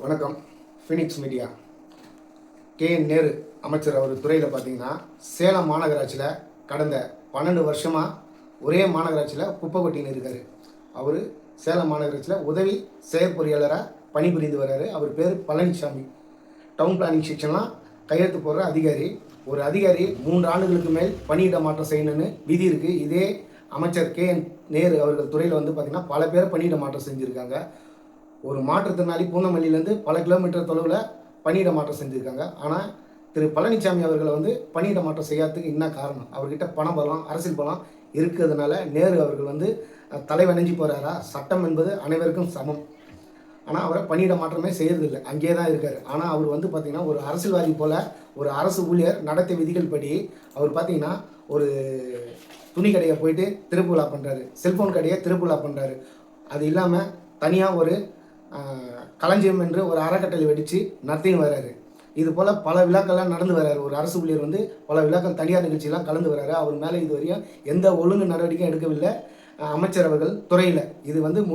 வணக்கம். Phoenix media K N Nehru அமைச்சர் அவர் துறையில் பார்த்தீங்கன்னா சேலம் மாநகராட்சியில் கடந்த பன்னெண்டு வருஷமாக ஒரே மாநகராட்சியில் குப்பை கொட்டின்னு இருக்கார். அவர் சேலம் மாநகராட்சியில் உதவி செயற்பொறியாளராக பணிபுரிந்து வர்றாரு அவர் பேர் பழனிசாமி டவுன் பிளானிங் செக்ஷன்லாம் கையெழுத்து போடுற அதிகாரி. ஒரு அதிகாரி மூன்று ஆண்டுகளுக்கு மேல் பணியிட மாற்றம் செய்யணும்னு விதி இருக்குது இதே அமைச்சர் கே என் நேரு அவர்கள் துறையில் வந்து பார்த்திங்கன்னா பல பேர் பணியிட மாற்றம் செஞ்சுருக்காங்க. ஒரு மாற்றுத்திறனாளி பூந்தமல்லியிலேருந்து பல கிலோமீட்டர் தொலைவில் பணியிட மாற்றம் செஞ்சுருக்காங்க. ஆனால் திரு பழனிசாமி அவர்களை வந்து பணியிட மாற்றம் செய்யாததுக்கு என்ன காரணம்? அவர்கிட்ட பணம் பலம் அரசியல் பலம் இருக்கிறதுனால நேரு அவர்கள் வந்து அஹ், தலைவணைஞ்சு போகிறாரா சட்டம் என்பது அனைவருக்கும் சமம். ஆனால் அவரை பணியிட மாற்றமே செய்யறதில்லை. அங்கேயே தான் இருக்கார். ஆனால் அவர் வந்து பார்த்திங்கன்னா ஒரு அரசியல்வாதி போல் ஒரு அரசு ஊழியர் நடத்தை விதிகள் படி அவர் பார்த்திங்கன்னா ஒரு துணி கடையை போயிட்டு திருப்பு விழா பண்ணுறாரு செல்ஃபோன் கடையை திருப்புலா பண்ணுறாரு அது இல்லாமல் தனியாக ஒரு களஞ்சியம் என்று ஒரு அறக்கட்டளை வெடித்து நடத்தின்னு வர்றாரு இது போல் பல விழாக்கள்லாம் நடந்து வர்றாரு ஒரு அரசு ஊழியர் வந்து பல விழாக்கள் தனியார் நிகழ்ச்சியெல்லாம் கலந்து வர்றாரு அவர் மேலே இது வரையும் எந்த ஒழுங்கு நடவடிக்கையும் எடுக்கவில்லை. அமைச்சரவர்கள் அமைச்சர் அவர்கள் துறையில். இது வந்து முழு